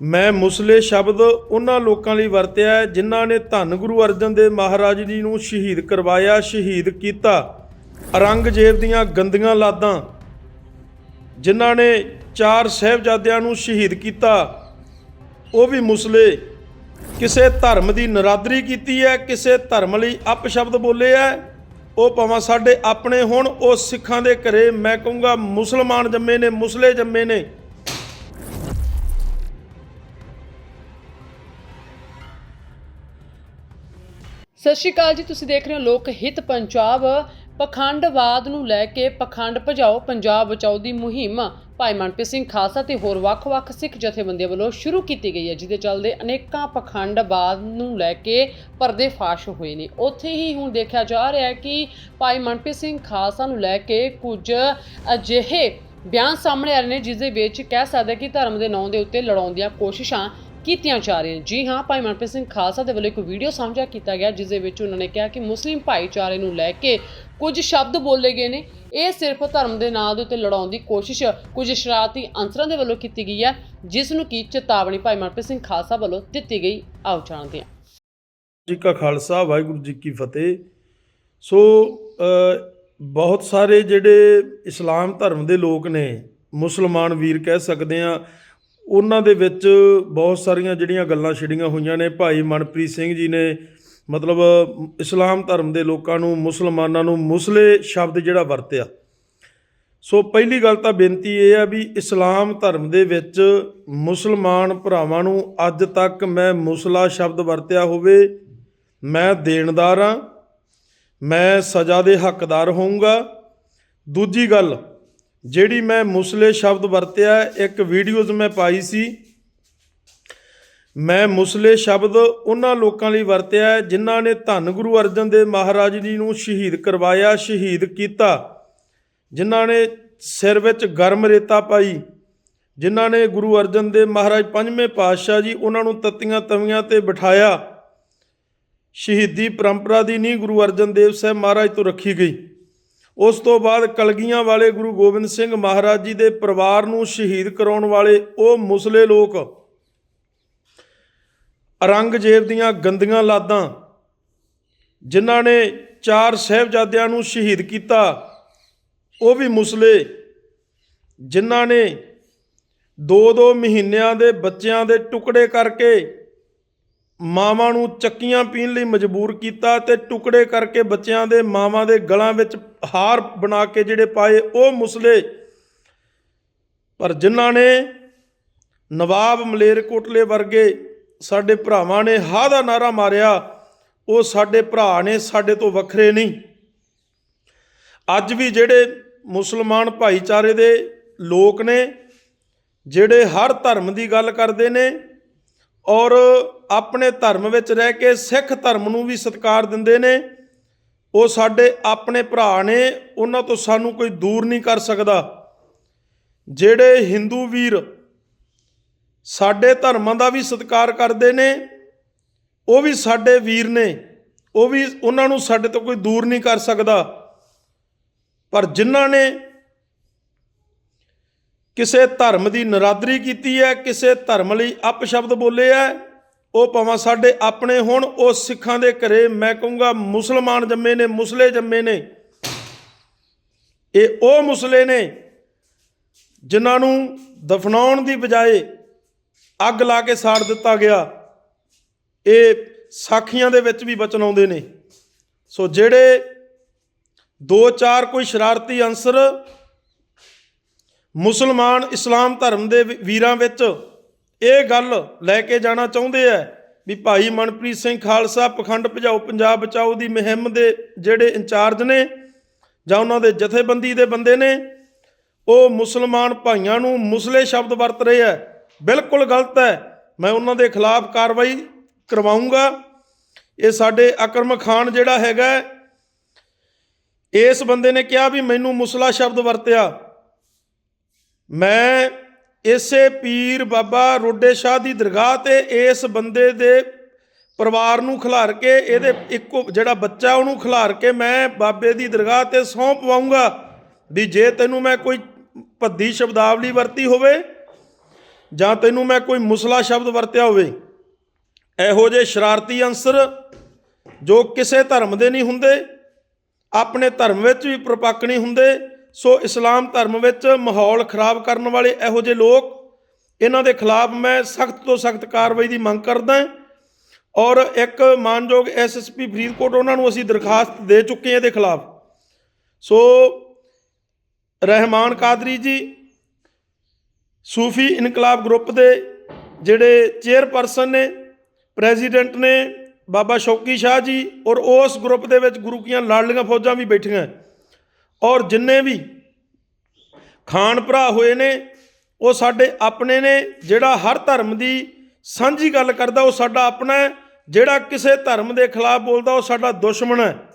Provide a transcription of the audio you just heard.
ਮੈਂ ਮੁਸਲੇ ਸ਼ਬਦ ਉਹਨਾਂ ਲੋਕਾਂ ਲਈ ਵਰਤਿਆ ਜਿਨ੍ਹਾਂ ਨੇ ਧੰਨ ਗੁਰੂ ਅਰਜਨ ਦੇਵ ਮਹਾਰਾਜ ਜੀ ਨੂੰ ਸ਼ਹੀਦ ਕਰਵਾਇਆ, ਸ਼ਹੀਦ ਕੀਤਾ। ਔਰੰਗਜ਼ੇਬ ਦੀਆਂ ਗੰਦੀਆਂ ਲਾਦਾਂ, ਜਿਨ੍ਹਾਂ ਨੇ ਚਾਰ ਸਹਿਬਜ਼ਾਦਿਆਂ ਨੂੰ ਸ਼ਹੀਦ ਕੀਤਾ, ਉਹ ਵੀ ਮੁਸਲੇ। ਕਿਸੇ ਧਰਮ ਦੀ ਨਰਾਦਰੀ ਕੀਤੀ ਹੈ, ਕਿਸੇ ਧਰਮ ਲਈ ਅਪਸ਼ਬਦ ਬੋਲੇ ਹੈ, ਉਹ ਭਾਵੇਂ ਸਾਡੇ ਆਪਣੇ ਹੋਣ, ਉਹ ਸਿੱਖਾਂ ਦੇ ਘਰੇ, ਮੈਂ ਕਹੂੰਗਾ ਮੁਸਲਮਾਨ ਜੰਮੇ ਨੇ, ਮੁਸਲੇ ਜੰਮੇ ਨੇ। ਸਤਿ ਸ਼੍ਰੀ ਅਕਾਲ ਜੀ, ਤੁਸੀਂ ਦੇਖ ਰਹੇ ਹੋ ਲੋਕ ਹਿੱਤ ਪੰਜਾਬ। ਪਖੰਡਵਾਦ ਨੂੰ ਲੈ ਕੇ ਪਖੰਡ ਭਜਾਓ, ਪੰਜਾਬ ਬਚਾਓ ਦੀ ਮੁਹਿੰਮ। ਭਾਈ ਮਨਪ੍ਰੀਤ ਸਿੰਘ ਖਾਲਸਾ ਤੇ ਹੋਰ ਵੱਖ-ਵੱਖ ਸਿੱਖ ਜਥੇਬੰਦੀਆਂ ਵੱਲੋਂ ਸ਼ੁਰੂ ਕੀਤੀ ਗਈ ਹੈ, ਜਿਹਦੇ ਚੱਲਦੇ ਅਨੇਕਾਂ ਪਖੰਡਵਾਦ ਨੂੰ ਲੈ ਕੇ ਪਰਦੇ ਫਾਸ਼ ਹੋਏ ਨੇ। ਉੱਥੇ ਹੀ ਹੁਣ ਦੇਖਿਆ ਜਾ ਰਿਹਾ ਹੈ ਕਿ ਭਾਈ ਮਨਪ੍ਰੀਤ ਸਿੰਘ ਖਾਲਸਾ ਨੂੰ ਲੈ ਕੇ ਕੁਝ ਅਜਿਹੇ ਬਿਆਨ ਸਾਹਮਣੇ ਆ ਰਹੇ ਨੇ ਜਿਸ ਦੇ ਵਿੱਚ ਕਹਿ ਸਕਦੇ ਕਿ ਧਰਮ ਦੇ ਨਾਂ ਦੇ ਉੱਤੇ ਲੜਾਉਣ ਦੀਆਂ ਕੋਸ਼ਿਸ਼ਾਂ ਕੀਤੀਆਂ ਜਾ ਰਹੀਆਂ ਜੀ ਹਾਂ, ਭਾਈ ਮਨਪ੍ਰੀਤ ਸਿੰਘ ਖਾਲਸਾ ਦੇ ਵੱਲੋਂ ਇੱਕ ਵੀਡੀਓ ਸਾਂਝਾ ਕੀਤਾ ਗਿਆ ਜਿਸ ਦੇ ਵਿੱਚ ਉਹਨਾਂ ਨੇ ਕਿਹਾ ਕਿ ਮੁਸਲਿਮ ਭਾਈਚਾਰੇ ਨੂੰ ਲੈ ਕੇ ਕੁਝ ਸ਼ਬਦ ਬੋਲੇ ਗਏ ਨੇ। ਇਹ ਸਿਰਫ ਧਰਮ ਦੇ ਨਾਂ ਦੇ ਉੱਤੇ ਲੜਾਉਣ ਦੀ ਕੋਸ਼ਿਸ਼ ਕੁਝ ਸ਼ਰਾਰਤੀ ਅੰਸਰਾਂ ਦੇ ਵੱਲੋਂ ਕੀਤੀ ਗਈ ਹੈ, ਜਿਸ ਨੂੰ ਕੀ ਚੇਤਾਵਨੀ ਭਾਈ ਮਨਪ੍ਰੀਤ ਸਿੰਘ ਖਾਲਸਾ ਵੱਲੋਂ ਦਿੱਤੀ ਗਈ ਆਓ ਜਾਣਦੇ ਹਾਂ ਜੀ ਕਾ ਖਾਲਸਾ, ਵਾਹਿਗੁਰੂ ਜੀ ਕੀ ਫਤਿਹ। ਸੋ ਬਹੁਤ ਸਾਰੇ ਜਿਹੜੇ ਇਸਲਾਮ ਧਰਮ ਦੇ ਲੋਕ ਨੇ, ਮੁਸਲਮਾਨ ਵੀਰ ਕਹਿ ਸਕਦੇ ਆ ਉਹਨਾਂ ਦੇ ਵਿੱਚ ਬਹੁਤ ਸਾਰੀਆਂ ਜਿਹੜੀਆਂ ਗੱਲਾਂ ਛਿੜੀਆਂ ਹੋਈਆਂ ਨੇ। ਭਾਈ ਮਨਪ੍ਰੀਤ ਸਿੰਘ ਜੀ ਨੇ ਮਤਲਬ ਇਸਲਾਮ ਧਰਮ ਦੇ ਲੋਕਾਂ ਨੂੰ, ਮੁਸਲਮਾਨਾਂ ਨੂੰ ਮੁਸਲੇ ਸ਼ਬਦ ਜਿਹੜਾ ਵਰਤਿਆ। ਸੋ ਪਹਿਲੀ ਗੱਲ ਤਾਂ ਬੇਨਤੀ ਇਹ ਆ ਵੀ ਇਸਲਾਮ ਧਰਮ ਦੇ ਵਿੱਚ ਮੁਸਲਮਾਨ ਭਰਾਵਾਂ ਨੂੰ ਅੱਜ ਤੱਕ ਮੈਂ ਮੁਸਲਾ ਸ਼ਬਦ ਵਰਤਿਆ ਹੋਵੇ, ਮੈਂ ਦੇਣਦਾਰ ਹਾਂ, ਮੈਂ ਸਜ਼ਾ ਦੇ ਹੱਕਦਾਰ ਹੋਊਂਗਾ। ਦੂਜੀ ਗੱਲ ਜਿਹੜੀ ਮੈਂ ਮੁਸਲੇ ਸ਼ਬਦ ਵਰਤਿਆ, ਇੱਕ ਵੀਡੀਓਜ਼ ਮੈਂ ਪਾਈ ਸੀ। ਮੈਂ ਮੁਸਲੇ ਸ਼ਬਦ ਉਹਨਾਂ ਲੋਕਾਂ ਲਈ ਵਰਤਿਆ ਜਿਨ੍ਹਾਂ ਨੇ ਧੰਨ ਗੁਰੂ ਅਰਜਨ ਦੇਵ ਮਹਾਰਾਜ ਜੀ ਨੂੰ ਸ਼ਹੀਦ ਕਰਵਾਇਆ, ਸ਼ਹੀਦ ਕੀਤਾ। ਜਿਨ੍ਹਾਂ ਨੇ ਸਿਰ ਵਿੱਚ ਗਰਮ ਰੇਤਾ ਪਾਈ, ਜਿਨ੍ਹਾਂ ਨੇ ਗੁਰੂ ਅਰਜਨ ਦੇਵ ਮਹਾਰਾਜ ਪੰਜਵੇਂ ਪਾਤਸ਼ਾਹ ਜੀ ਉਹਨਾਂ ਨੂੰ ਤੱਤੀਆਂ ਤਵੀਆਂ ਤੇ ਬਿਠਾਇਆ। ਸ਼ਹੀਦੀ ਪਰੰਪਰਾ ਦੀ ਨਹੀਂ ਗੁਰੂ ਅਰਜਨ ਦੇਵ ਸਾਹਿਬ ਮਹਾਰਾਜ ਤੋਂ ਰੱਖੀ ਗਈ। ਉਸ ਤੋਂ ਬਾਅਦ ਕਲਗੀਆਂ ਵਾਲੇ ਗੁਰੂ ਗੋਬਿੰਦ ਸਿੰਘ ਮਹਾਰਾਜ ਜੀ ਦੇ ਪਰਿਵਾਰ ਨੂੰ ਸ਼ਹੀਦ ਕਰਾਉਣ ਵਾਲੇ ਉਹ ਮੁਸਲੇ ਲੋਕ ਔਰੰਗਜ਼ੇਬ ਦੀਆਂ ਗੰਦੀਆਂ ਲਾਦਾਂ, ਜਿਨ੍ਹਾਂ ਨੇ ਚਾਰ ਸਹਿਬਜ਼ਾਦਿਆਂ ਨੂੰ ਸ਼ਹੀਦ ਕੀਤਾ, ਉਹ ਵੀ ਮੁਸਲੇ, ਜਿਨ੍ਹਾਂ ਨੇ ਦੋ ਦੋ ਮਹੀਨਿਆਂ ਦੇ ਬੱਚਿਆਂ ਦੇ ਟੁਕੜੇ ਕਰਕੇ ਮਾਵਾਂ ਨੂੰ ਚੱਕੀਆਂ ਪੀਣ ਲਈ ਮਜਬੂਰ ਕੀਤਾ ਤੇ ਟੁਕੜੇ ਕਰਕੇ ਬੱਚਿਆਂ ਦੇ ਮਾਵਾਂ ਦੇ ਗਲਾਂ ਵਿੱਚ ਹਾਰ ਬਣਾ ਕੇ ਜਿਹੜੇ ਪਾਏ ਉਹ ਮੁਸਲੇ। ਪਰ ਜਿਨ੍ਹਾਂ ਨੇ ਨਵਾਬ ਮਲੇਰਕੋਟਲੇ ਵਰਗੇ ਸਾਡੇ ਭਰਾਵਾਂ ਨੇ ਹਾਂ ਦਾ ਨਾਰਾ ਮਾਰਿਆ, ਉਹ ਸਾਡੇ ਭਰਾ ਨੇ, ਸਾਡੇ ਤੋਂ ਵੱਖਰੇ ਨਹੀਂ। ਅੱਜ ਵੀ ਜਿਹੜੇ ਮੁਸਲਮਾਨ ਭਾਈਚਾਰੇ ਦੇ ਲੋਕ ਨੇ, ਜਿਹੜੇ ਹਰ ਧਰਮ ਦੀ ਗੱਲ ਕਰਦੇ ਨੇ ਔਰ ਆਪਣੇ ਧਰਮ ਵਿੱਚ ਰਹਿ ਕੇ ਸਿੱਖ ਧਰਮ ਨੂੰ ਵੀ ਸਤਿਕਾਰ ਦਿੰਦੇ ਨੇ। ਉਹ ਸਾਡੇ ਆਪਣੇ ਭਰਾ ਨੇ, ਉਹਨਾਂ ਤੋਂ ਸਾਨੂੰ ਕੋਈ ਦੂਰ ਨਹੀਂ ਕਰ ਸਕਦਾ। ਜਿਹੜੇ ਹਿੰਦੂ ਵੀਰ ਸਾਡੇ ਧਰਮਾਂ ਦਾ ਵੀ ਸਤਿਕਾਰ ਕਰਦੇ ਨੇ, ਉਹ ਵੀ ਸਾਡੇ ਵੀਰ ਨੇ। ਉਹ ਵੀ ਉਹਨਾਂ ਨੂੰ ਸਾਡੇ ਤੋਂ ਕੋਈ ਦੂਰ ਨਹੀਂ ਕਰ ਸਕਦਾ। ਪਰ ਜਿਨ੍ਹਾਂ ਨੇ ਕਿਸੇ ਧਰਮ ਦੀ ਨਰਾਦਰੀ ਕੀਤੀ ਹੈ, ਕਿਸੇ ਧਰਮ ਲਈ ਅਪਸ਼ਬਦ ਬੋਲੇ ਹੈ, ਉਹ ਭਾਵੇਂ ਸਾਡੇ ਆਪਣੇ ਹੋਣ, ਉਹ ਸਿੱਖਾਂ ਦੇ ਘਰੇ ਮੈਂ ਕਹੂੰਗਾ ਮੁਸਲਮਾਨ ਜੰਮੇ ਨੇ, ਮੁਸਲੇ ਜੰਮੇ ਨੇ। ਇਹ ਉਹ ਮੁਸਲੇ ਨੇ ਜਿਨ੍ਹਾਂ ਨੂੰ ਦਫਨਾਉਣ ਦੀ ਬਜਾਏ ਅੱਗ ਲਾ ਕੇ ਸਾੜ ਦਿੱਤਾ ਗਿਆ। ਇਹ ਸਾਖੀਆਂ ਦੇ ਵਿੱਚ ਵੀ ਬਚਨ ਆਉਂਦੇ ਨੇ। ਸੋ ਜਿਹੜੇ ਦੋ ਚਾਰ ਕੋਈ ਸ਼ਰਾਰਤੀ ਅੰਸਰ ਮੁਸਲਮਾਨ ਇਸਲਾਮ ਧਰਮ ਦੇ ਵੀਰਾਂ ਵਿੱਚ ਇਹ ਗੱਲ ਲੈ ਕੇ ਜਾਣਾ ਚਾਹੁੰਦੇ ਆ ਵੀ ਭਾਈ ਮਨਪ੍ਰੀਤ ਸਿੰਘ ਖਾਲਸਾ ਪਖੰਡ ਭਜਾਓ ਪੰਜਾਬ ਬਚਾਓ ਦੀ ਮੁਹਿੰਮ ਦੇ ਜਿਹੜੇ ਇੰਚਾਰਜ ਨੇ ਜਾਂ ਉਹਨਾਂ ਦੇ ਜਥੇਬੰਦੀ ਦੇ ਬੰਦੇ ਨੇ, ਉਹ ਮੁਸਲਮਾਨ ਭਾਈਆਂ ਨੂੰ ਮੁਸਲੇ ਸ਼ਬਦ ਵਰਤ ਰਹੇ ਆ। ਬਿਲਕੁਲ ਗਲਤ ਹੈ। ਮੈਂ ਉਹਨਾਂ ਦੇ ਖਿਲਾਫ ਕਾਰਵਾਈ ਕਰਵਾਉਂਗਾ। ਇਹ ਸਾਡੇ ਅਕਰਮ ਖਾਨ ਜਿਹੜਾ ਹੈਗਾ, ਇਸ ਬੰਦੇ ਨੇ ਕਿਹਾ ਵੀ ਮੈਨੂੰ ਮੁਸਲਾ ਸ਼ਬਦ ਵਰਤਿਆ। ਮੈਂ ਇਸੇ ਪੀਰ ਬਾਬਾ ਰੋਡੇ ਸ਼ਾਹ ਦੀ ਦਰਗਾਹ ਤੇ ਇਸ ਬੰਦੇ ਦੇ ਪਰਿਵਾਰ ਨੂੰ ਖਿਲਾਰ ਕੇ, ਇਹਦੇ ਇੱਕੋ ਜਿਹੜਾ ਬੱਚਾ ਉਹਨੂੰ ਖਿਲਾਰ ਕੇ ਮੈਂ ਬਾਬੇ ਦੀ ਦਰਗਾਹ ਤੇ ਸਹੁੰ ਪਵਾਉਂਗਾ। ਵੀ ਜੇ ਤੈਨੂੰ ਮੈਂ ਕੋਈ ਭੱਦੀ ਸ਼ਬਦਾਵਲੀ ਵਰਤੀ ਹੋਵੇ ਜਾਂ ਤੈਨੂੰ ਮੈਂ ਕੋਈ ਮੁਸਲਾ ਸ਼ਬਦ ਵਰਤਿਆ ਹੋਵੇ, ਇਹੋ ਜਿਹੇ ਸ਼ਰਾਰਤੀ ਅੰਸਰ ਜੋ ਕਿਸੇ ਧਰਮ ਦੇ ਨਹੀਂ ਹੁੰਦੇ, ਆਪਣੇ ਧਰਮ ਵਿੱਚ ਵੀ ਪ੍ਰਪੱਕ ਨਹੀਂ ਹੁੰਦੇ ਸੋ ਇਸਲਾਮ ਧਰਮ ਵਿੱਚ ਮਾਹੌਲ ਖਰਾਬ ਕਰਨ ਵਾਲੇ ਇਹੋ ਜਿਹੇ ਲੋਕ, ਇਹਨਾਂ ਦੇ ਖਿਲਾਫ ਮੈਂ ਸਖਤ ਤੋਂ ਸਖਤ ਕਾਰਵਾਈ ਦੀ ਮੰਗ ਕਰਦਾ ਔਰ ਇੱਕ ਮਾਨਯੋਗ ਐਸਐਸਪੀ ਫਰੀਦਕੋਟ, ਉਹਨਾਂ ਨੂੰ ਅਸੀਂ ਦਰਖਾਸਤ ਦੇ ਚੁੱਕੇ ਹਾਂ ਇਹਦੇ ਖਿਲਾਫ। ਸੋ ਰਹਿਮਾਨ ਕਾਦਰੀ ਜੀ, ਸੂਫੀ ਇਨਕਲਾਬ ਗਰੁੱਪ ਦੇ ਜਿਹੜੇ ਚੇਅਰਪਰਸਨ ਨੇ, ਪ੍ਰੈਜ਼ੀਡੈਂਟ ਨੇ ਬਾਬਾ ਸ਼ੌਕੀ ਸ਼ਾਹ ਜੀ, ਔਰ ਉਸ ਗਰੁੱਪ ਦੇ ਵਿੱਚ ਗੁਰੂ ਕੀਆਂ ਲਾਡਲੀਆਂ ਫੌਜਾਂ ਵੀ ਬੈਠੀਆਂ। ਔਰ ਜਿੰਨੇ ਵੀ ਖਾਨ ਭਰਾ ਹੋਏ ਨੇ, ਉਹ ਸਾਡੇ ਆਪਣੇ ਨੇ, ਜਿਹੜਾ ਹਰ ਧਰਮ ਦੀ ਸਾਂਝੀ ਗੱਲ ਕਰਦਾ, ਉਹ ਸਾਡਾ ਆਪਣਾ ਹੈ। ਜਿਹੜਾ ਕਿਸੇ ਧਰਮ ਦੇ ਖਿਲਾਫ ਬੋਲਦਾ, ਉਹ ਸਾਡਾ ਦੁਸ਼ਮਣ ਹੈ।